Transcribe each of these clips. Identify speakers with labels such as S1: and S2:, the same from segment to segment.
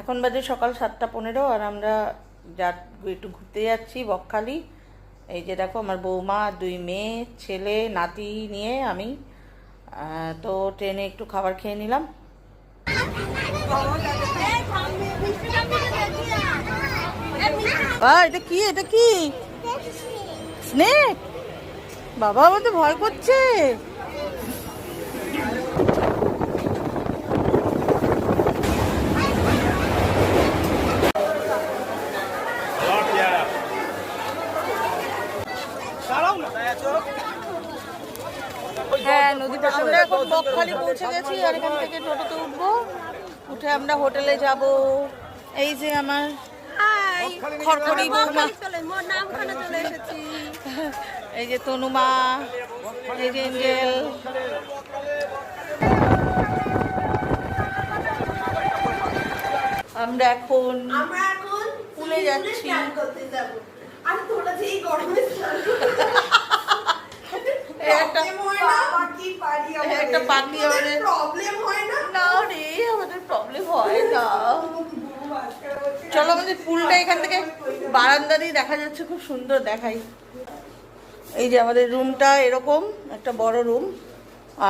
S1: এখন বাজে সকাল সাতটা পনেরো আর আমরা যা একটু ঘুরতে যাচ্ছি বকখালি। এই যে দেখো আমার বৌমা দুই মেয়ে ছেলে নাতি নিয়ে আমি। তো ট্রেনে একটু খাবার খেয়ে নিলাম। এটা কি? এটা কি? স্নেক বাবা আমাদের ভয় করছে। হ্যাঁ নদী আমরা এখন বকখালি পৌঁছে গেছি আর এখান থেকে টোটোতে উঠবো। উঠে আমরা হোটেলে যাব। এই যে আমার খড়খড়ি বৌমা এই যে তনুমা এই যে এঞ্জেল। আমরা এখন
S2: আমরা এখন
S1: পুলে যাচ্ছি।
S2: আর তোরা যে গরমে স্নান
S1: এই একটা
S2: প্রবলেম হয় না বাকি পারি আমাদের
S1: একটা পাখি আমাদের।
S2: প্রবলেম হয় না?
S1: না রে আমাদের প্রবলেম হয় না। চলো আমাদের পুলটা এখান থেকে বারান্দা দিয়ে দেখা যাচ্ছে খুব সুন্দর দেখাই। এই যে আমাদের রুমটা এরকম একটা বড় রুম।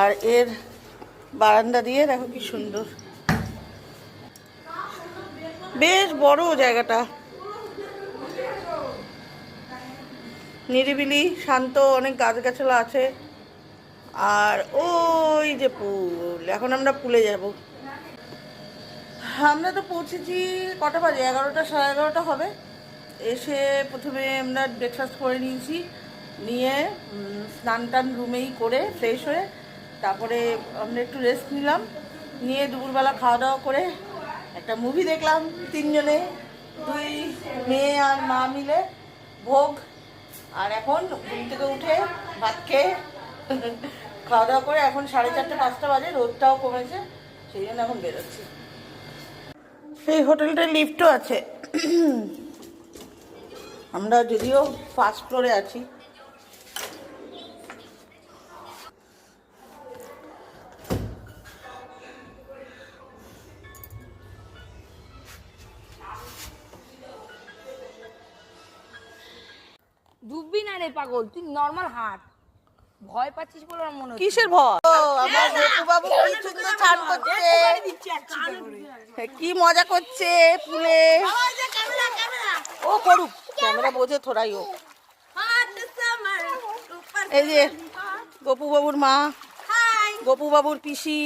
S1: আর এর বারান্দা দিয়ে দেখো কি সুন্দর। বেশ বড় জায়গাটা। নিরিবিলি শান্ত অনেক গাছগাছলা আছে। আর ওই যে পুল, এখন আমরা পুলে যাব। আমরা তো পৌঁছেছি কটা বাজে? এগারোটা, সাড়ে এগারোটা হবে। এসে প্রথমে আমরা ব্রেকফাস্ট করে নিয়েছি। নিয়ে স্নান টান রুমেই করে ফ্রেশ হয়ে তারপরে আমরা একটু রেস্ট নিলাম। নিয়ে দুপুরবেলা খাওয়া দাওয়া করে একটা মুভি দেখলাম তিনজনে, দুই মেয়ে আর মা মিলে, ভোগ। আর এখন ঘুম থেকে উঠে ভাত খেয়ে খাওয়া দাওয়া করে এখন সাড়ে চারটে পাঁচটা বাজে রোদটাও কমেছে সেই জন্য এখন বেরোচ্ছি। সেই হোটেলটায় লিফটও আছে। আমরা যদিও ফার্স্ট ফ্লোরে আছি।
S3: ডুববি না রে পাগল তুই নর্মাল হাঁট। ভয় পাচ্ছিস বলে আমার মনে হচ্ছে।
S1: কিসের ভয়? ও, আমার গপু বাবু কি সুন্দর চান করছে? কি মজা করছে পুলে ও করুক ক্যামেরা বোঝে থোড়াই ও। এই যে গপু বাবুর মা গপু বাবুর পিসি।